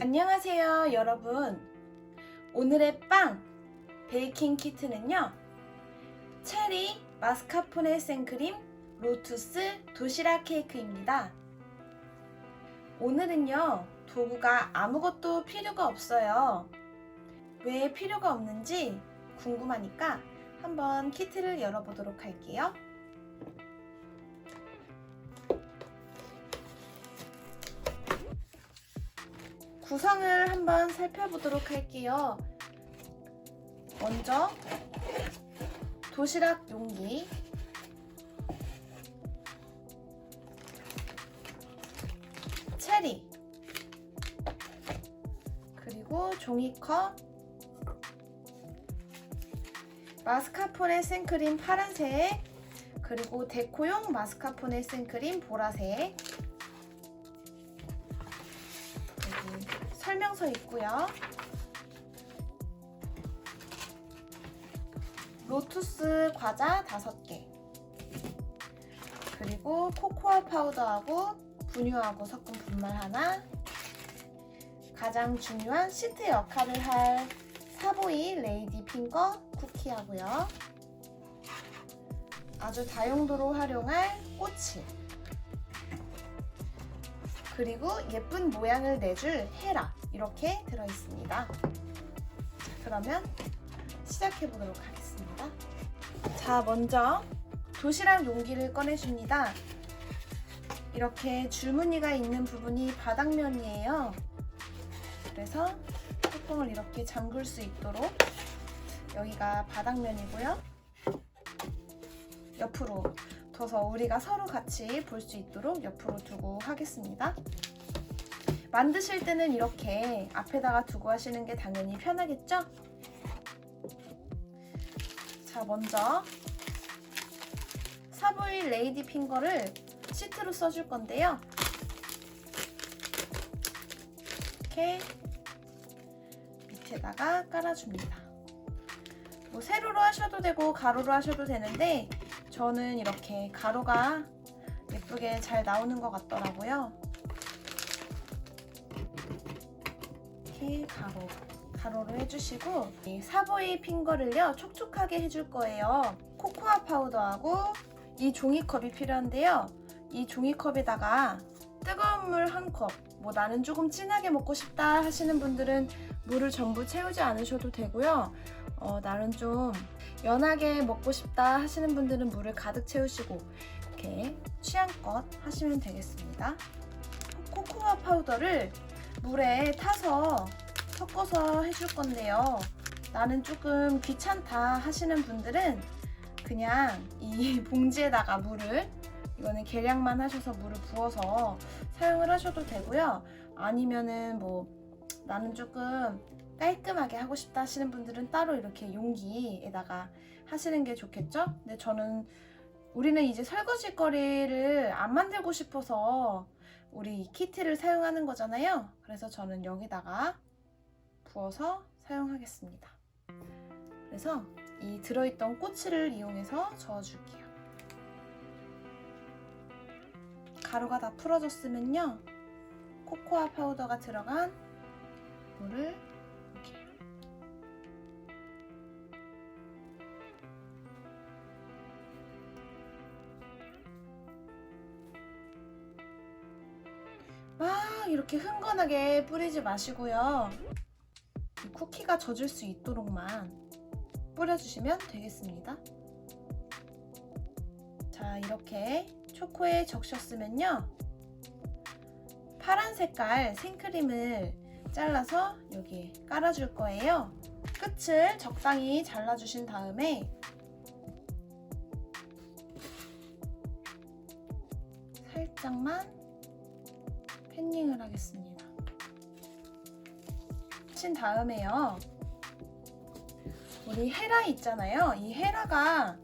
안녕하세요, 여러분. 오늘의 빵 베이킹 키트는요. 체리 마스카포네 생크림 로투스 도시락 케이크입니다. 오늘은요, 도구가 아무것도 필요가 없어요. 왜 필요가 없는지 궁금하니까 한번 키트를 열어보도록 할게요. 구성을 한번 살펴보도록 할게요. 먼저 도시락 용기. 체리. 그리고 종이컵. 마스카포네 생크림 파란색. 그리고 데코용 마스카포네 생크림 보라색 설명서 있고요. 로투스 과자 5개. 그리고 코코아 파우더하고 분유하고 섞은 분말 하나. 가장 중요한 시트 역할을 할 사보이 레이디 핑거 쿠키하고요. 아주 다용도로 활용할 꼬치. 그리고 예쁜 모양을 내줄 헤라 이렇게 들어 있습니다. 그러면 시작해 보도록 하겠습니다. 자, 먼저 도시락 용기를 꺼내줍니다. 이렇게 줄무늬가 있는 부분이 바닥면이에요. 그래서 뚜껑을 이렇게 잠글 수 있도록 여기가 바닥면이고요. 옆으로 둬서 우리가 서로 같이 볼 수 있도록 옆으로 두고 하겠습니다. 만드실 때는 이렇게 앞에다가 두고 하시는 게 당연히 편하겠죠? 자, 먼저 사보이 레이디 핑거를 시트로 써줄 건데요. 이렇게 밑에다가 깔아줍니다. 뭐 세로로 하셔도 되고 가로로 하셔도 되는데 저는 이렇게 가로가 예쁘게 잘 나오는 것 같더라고요. 이렇게 가로, 가로로 해주시고 이 사보이 핑거를요 촉촉하게 해줄 거예요. 코코아 파우더하고 이 종이컵이 필요한데요. 이 종이컵에다가 뜨거운 물 한 컵, 뭐 나는 조금 진하게 먹고 싶다 하시는 분들은 물을 전부 채우지 않으셔도 되고요. 어, 나는 좀 연하게 먹고 싶다 하시는 분들은 물을 가득 채우시고 이렇게 취향껏 하시면 되겠습니다. 코코아 파우더를 물에 타서 섞어서 해줄 건데요. 나는 조금 귀찮다 하시는 분들은 그냥 이 봉지에다가 물을 이거는 계량만 하셔서 물을 부어서 사용을 하셔도 되고요. 아니면은 뭐 나는 조금 깔끔하게 하고 싶다 하시는 분들은 따로 이렇게 용기에다가 하시는 게 좋겠죠? 근데 저는 우리는 이제 설거지 거리를 안 만들고 싶어서 우리 이 키트를 사용하는 거잖아요. 그래서 저는 여기다가 부어서 사용하겠습니다. 그래서 이 들어있던 꼬치를 이용해서 저어줄게요. 가루가 다 풀어졌으면요. 코코아 파우더가 들어간 물을 막 이렇게 흥건하게 뿌리지 마시고요. 이 쿠키가 젖을 수 있도록만 뿌려주시면 되겠습니다. 자, 이렇게 초코에 적셨으면요. 파란 색깔 생크림을 잘라서 여기에 깔아줄 거예요. 끝을 적당히 잘라주신 다음에 살짝만 팬닝을 하겠습니다. 친 다음에요. 우리 헤라 있잖아요. 이 헤라가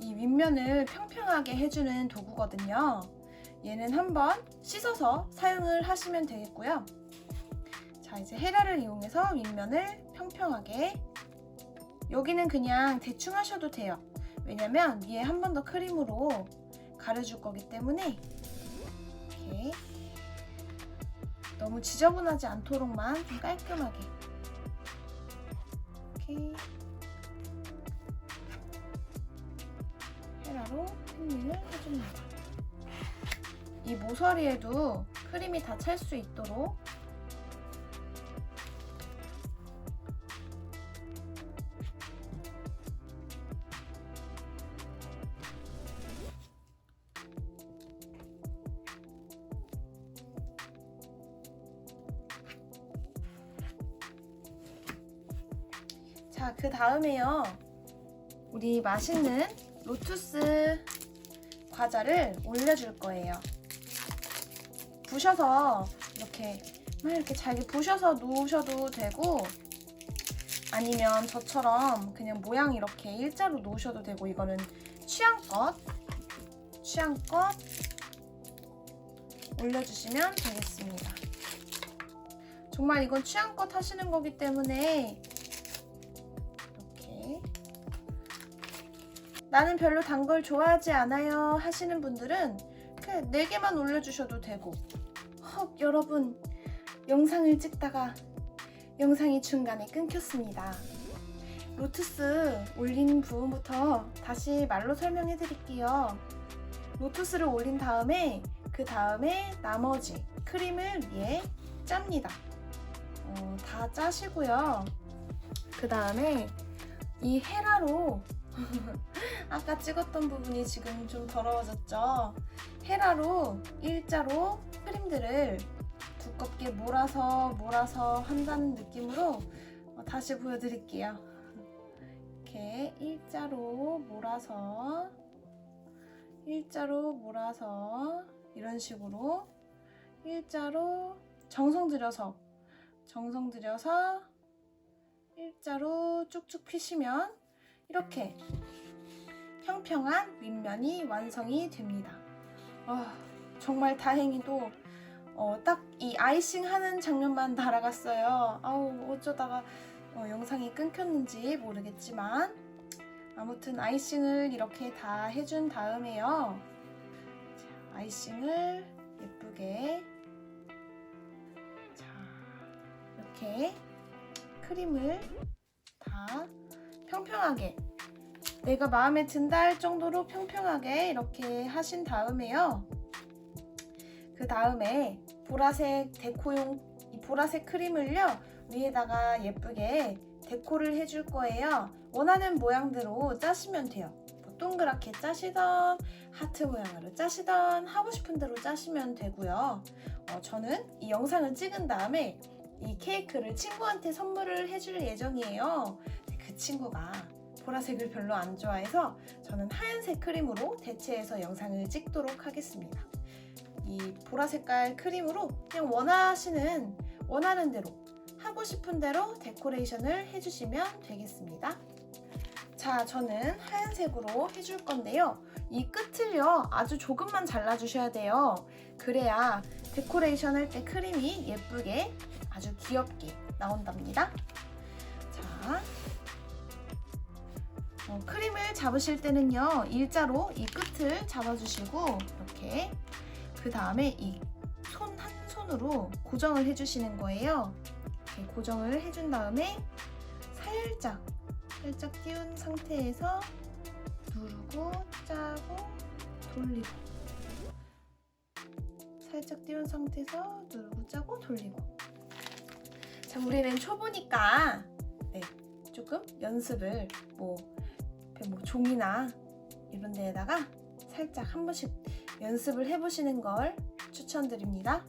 이 윗면을 평평하게 해주는 도구거든요. 얘는 한번 씻어서 사용을 하시면 되겠고요. 자, 이제 헤라를 이용해서 윗면을 평평하게 여기는 그냥 대충 하셔도 돼요. 왜냐면 위에 한 번 더 크림으로 가려줄 거기 때문에 이렇게 너무 지저분하지 않도록만 좀 깔끔하게 이렇게 헤라로 핀닝을 해줍니다. 이 모서리에도 크림이 다 찰 수 있도록 자, 그 다음에요. 우리 맛있는 로투스 과자를 올려줄 거예요. 부셔서 이렇게 막 이렇게 잘게 부셔서 놓으셔도 되고 아니면 저처럼 그냥 모양 이렇게 일자로 놓으셔도 되고 이거는 취향껏 취향껏 올려주시면 되겠습니다. 정말 이건 취향껏 하시는 거기 때문에 나는 별로 단 걸 좋아하지 않아요 하시는 분들은 그냥 4개만 올려주셔도 되고. 헉 여러분 영상을 찍다가 영상이 중간에 끊겼습니다. 로투스 올린 부분부터 다시 말로 설명해 드릴게요. 로투스를 올린 다음에 그 다음에 나머지 크림을 위에 짭니다. 어, 다 짜시고요. 그 다음에 이 헤라로 아까 찍었던 부분이 지금 좀 더러워졌죠? 헤라로 일자로 크림들을 두껍게 몰아서 몰아서 한다는 느낌으로 어, 다시 보여드릴게요. 이렇게 일자로 몰아서 일자로 몰아서 이런 식으로 일자로 정성 들여서 정성 들여서 일자로 쭉쭉 피시면 이렇게 평평한 윗면이 완성이 됩니다. 아, 정말 다행히도 어, 딱 이 아이싱 하는 장면만 날아갔어요. 아우 어쩌다가 어, 영상이 끊겼는지 모르겠지만 아무튼 아이싱을 이렇게 다 해준 다음에요. 자, 아이싱을 예쁘게 자 이렇게 크림을 다 평평하게 내가 마음에 든다 할 정도로 평평하게 이렇게 하신 다음에요. 그 다음에 보라색 데코용 이 보라색 크림을요 위에다가 예쁘게 데코를 해줄 거예요. 원하는 모양대로 짜시면 돼요. 뭐 동그랗게 짜시던 하트 모양으로 짜시던 하고 싶은 대로 짜시면 되고요. 어, 저는 이 영상을 찍은 다음에 이 케이크를 친구한테 선물을 해줄 예정이에요. 그 친구가 보라색을 별로 안 좋아해서 저는 하얀색 크림으로 대체해서 영상을 찍도록 하겠습니다. 이 보라 색깔 크림으로 그냥 원하시는 원하는 대로 하고 싶은 대로 데코레이션을 해주시면 되겠습니다. 자, 저는 하얀색으로 해줄 건데요. 이 끝을요, 아주 조금만 잘라주셔야 돼요. 그래야 데코레이션 할 때 크림이 예쁘게 아주 귀엽게 나온답니다. 자, 어, 크림을 잡으실 때는요 일자로 이 끝을 잡아주시고 이렇게 그 다음에 이 손 한 손으로 고정을 해주시는 거예요. 고정을 해준 다음에 살짝 살짝 띄운 상태에서 누르고 짜고 돌리고 살짝 띄운 상태에서 누르고 짜고 돌리고 자 우리는 초보니까 네 조금 연습을 뭐 옆에 뭐 종이나 이런 데에다가 살짝 한 번씩 연습을 해보시는 걸 추천드립니다.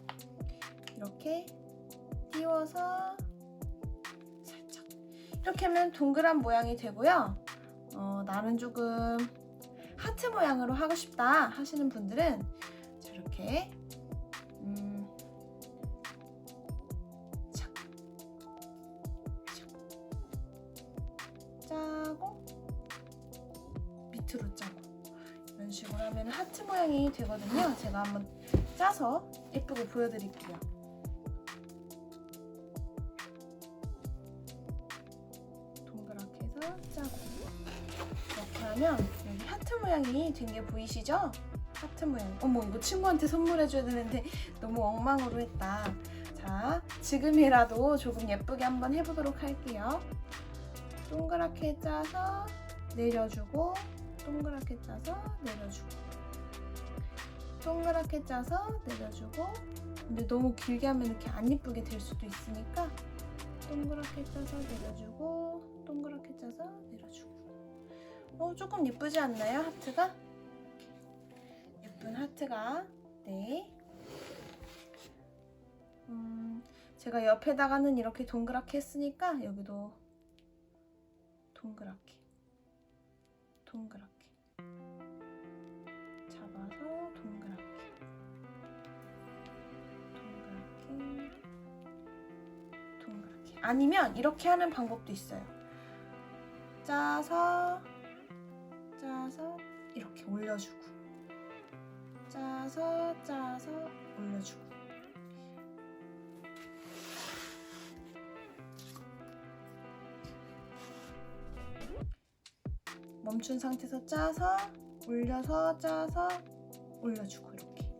이렇게 띄워서 살짝 이렇게 하면 동그란 모양이 되고요. 어, 나는 조금 하트 모양으로 하고 싶다 하시는 분들은 저렇게 음, 짜고 밑으로 짜고 이런 식으로 하면 하트 모양이 되거든요. 제가 한번 짜서 예쁘게 보여드릴게요. 동그랗게 해서 짜고 이렇게 하면 여기 하트 모양이 된 게 보이시죠? 하트 모양. 어머 이거 친구한테 선물해줘야 되는데 너무 엉망으로 했다. 자, 지금이라도 조금 예쁘게 한번 해보도록 할게요. 동그랗게 짜서 내려주고, 동그랗게 짜서 내려주고, 동그랗게 짜서 내려주고, 근데 너무 길게 하면 이렇게 안 예쁘게 될 수도 있으니까 동그랗게 짜서 내려주고, 동그랗게 짜서 내려주고. 어, 조금 예쁘지 않나요, 하트가? 예쁜 하트가, 네. 음, 제가 옆에다가는 이렇게 동그랗게 했으니까 여기도 동그랗게 동그랗게 잡아서 동그랗게. 동그랗게. 동그랗게. 아니면 이렇게 하는 방법도 있어요. 짜서 짜서 이렇게 올려주고. 짜서 짜서 올려주고. 멈춘 상태에서 짜서 올려서 짜서 올려주고 이렇게.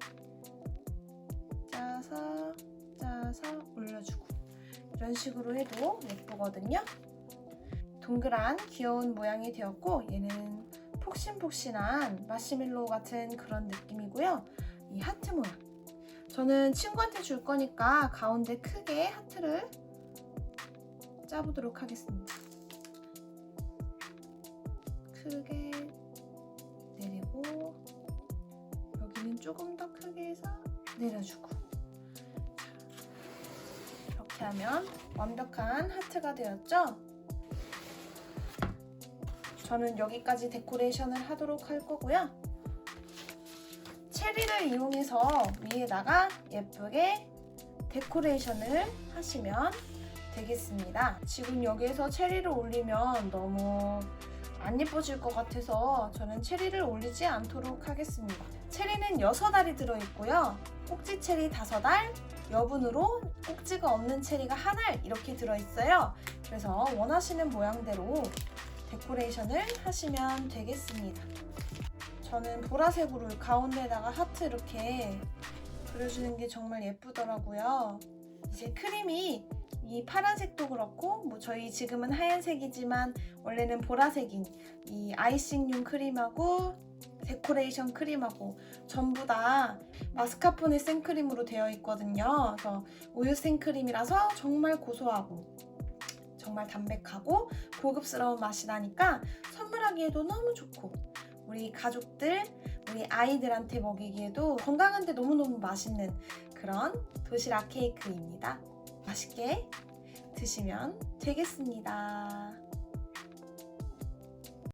짜서 짜서 올려주고. 이런 식으로 해도 예쁘거든요. 동그란 귀여운 모양이 되었고 얘는 폭신폭신한 마시멜로우 같은 그런 느낌이고요. 이 하트 모양. 저는 친구한테 줄 거니까 가운데 크게 하트를 짜보도록 하겠습니다. 크게 내리고 여기는 조금 더 크게 해서 내려주고 이렇게 하면 완벽한 하트가 되었죠? 저는 여기까지 데코레이션을 하도록 할 거고요. 체리를 이용해서 위에다가 예쁘게 데코레이션을 하시면 되겠습니다. 지금 여기에서 체리를 올리면 너무 안 예뻐질 것 같아서 저는 체리를 올리지 않도록 하겠습니다. 체리는 6알이 들어있고요. 꼭지 체리 5알, 여분으로 꼭지가 없는 체리가 한 알 이렇게 들어있어요. 그래서 원하시는 모양대로 데코레이션을 하시면 되겠습니다. 저는 보라색으로 가운데다가 하트 이렇게 그려주는 게 정말 예쁘더라고요. 이제 크림이 이 파란색도 그렇고 뭐 저희 지금은 하얀색이지만 원래는 보라색인 이 아이싱용 크림하고 데코레이션 크림하고 전부 다 마스카포네 생크림으로 되어 있거든요. 그래서 우유 생크림이라서 정말 고소하고 정말 담백하고 고급스러운 맛이 나니까 선물하기에도 너무 좋고 우리 가족들, 우리 아이들한테 먹이기에도 건강한데 너무너무 맛있는 그런 도시락 케이크입니다. 맛있게 드시면 되겠습니다.